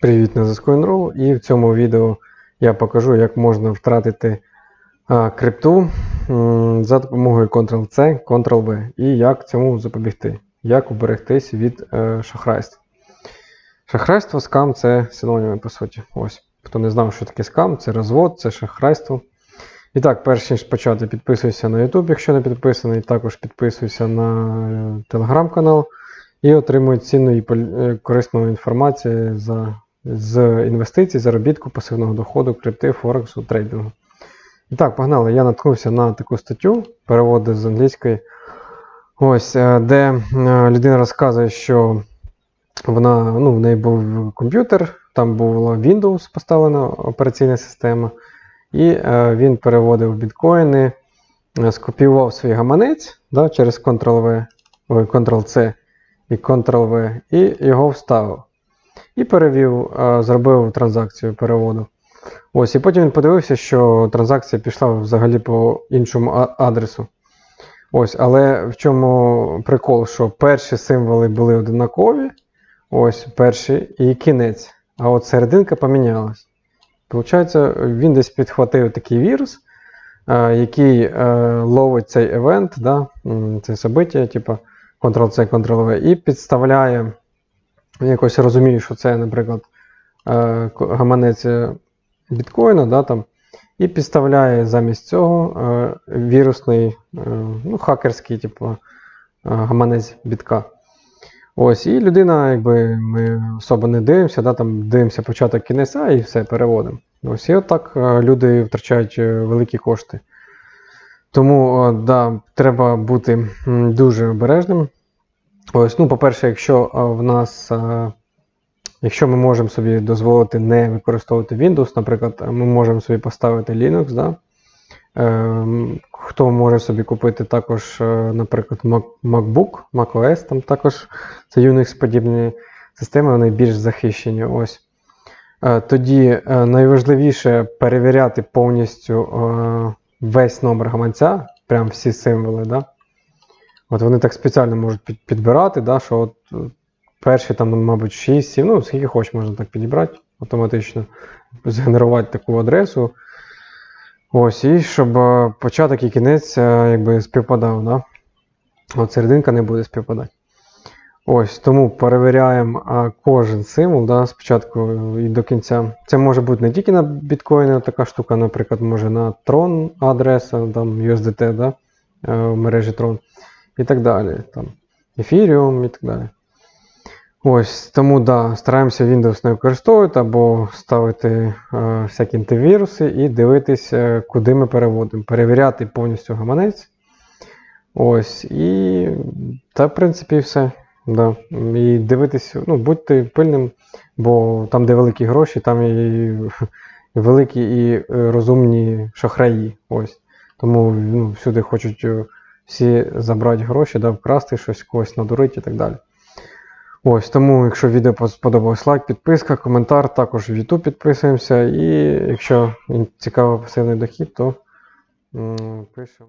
Привіт на зв'язку Enroll і в цьому відео я покажу, як можна втратити а, крипту м, за допомогою Ctrl-C, Ctrl-V і як цьому запобігти, як уберегтись від е, шахрайства. Шахрайство, скам це синоніми, по суті. Ось. Хто не знав, що таке скам, це розвод, це шахрайство. І так, перш ніж почати, підписуйся на YouTube, якщо не підписаний, також підписуйся на е, телеграм-канал і отримуй цінну і е, корисну інформацію за, з інвестицій, заробітку, пасивного доходу, крипти, Форексу, трейдингу. І так, погнали. Я наткнувся на таку статтю, переводи з англійської, ось, е, де е, людина розказує, що вона, ну, в неї був комп'ютер, там була Windows поставлена операційна система, і е, він переводив біткоїни, скопіював свій гаманець да, через Ctrl-V, Ctrl-C і Ctrl-V, і його вставив. І перевів, зробив транзакцію переводу. Ось, і потім він подивився, що транзакція пішла взагалі по іншому адресу. Ось, але в чому прикол, що перші символи були однакові, ось перший і кінець. А от серединка помінялась. Получається, він десь підхватив такий вірус, який е, ловить цей евент, да, це собиття, типу Ctrl-C, Ctrl-V, і підставляє, якось розумію, що це, наприклад, е, гаманець е, біткоїна, да, там, і підставляє замість цього е, вірусний, ну, хакерський, типу, гаманець бітка. Ось, і людина, якби ми особо не дивимося, да, там дивимося початок кінець, а і все переводимо. Ось, і отак люди втрачають великі кошти. Тому да, треба бути дуже обережним. Ось, ну, по-перше, якщо е, в нас, е, якщо ми можемо собі дозволити не використовувати Windows, наприклад, ми можемо собі поставити Linux, да? Ем, Хто може собі купити також, е, наприклад, MacBook, macOS, там також це Unix подібні системи, вони більш захищені. Ось. Е, Тоді е, найважливіше перевіряти повністю е, весь номер гаманця, прям всі символи. Да? От вони так спеціально можуть підбирати, да, що от е, перші там, мабуть, 6, 7, ну, скільки хоч можна так підібрати автоматично, згенерувати таку адресу. Ось, і щоб е, початок і кінець е, якби співпадав, да? От серединка не буде співпадати. Ось, тому перевіряємо кожен символ да, спочатку і до кінця. Це може бути не тільки на біткоїни така штука, наприклад, може на Tron адреса, там USDT, да, в мережі Tron і так далі. Там, Ethereum і так далі. Ось, тому да, стараємося Windows не використовувати або ставити е, всякі антивіруси і дивитися, е, куди ми переводимо. Перевіряти повністю гаманець. Ось, і та, в принципі, все. Да. І дивитися, ну, будьте пильним, бо там, де великі гроші, там і, і великі і е, розумні шахраї. Ось. Тому ну, всюди хочуть е, всі забрати гроші, да, вкрасти щось, когось надурити і так далі. Ось, тому, якщо відео сподобалось, лайк, підписка, коментар, також в YouTube підписуємося. І якщо цікавий пасивний дохід, то м, пишемо.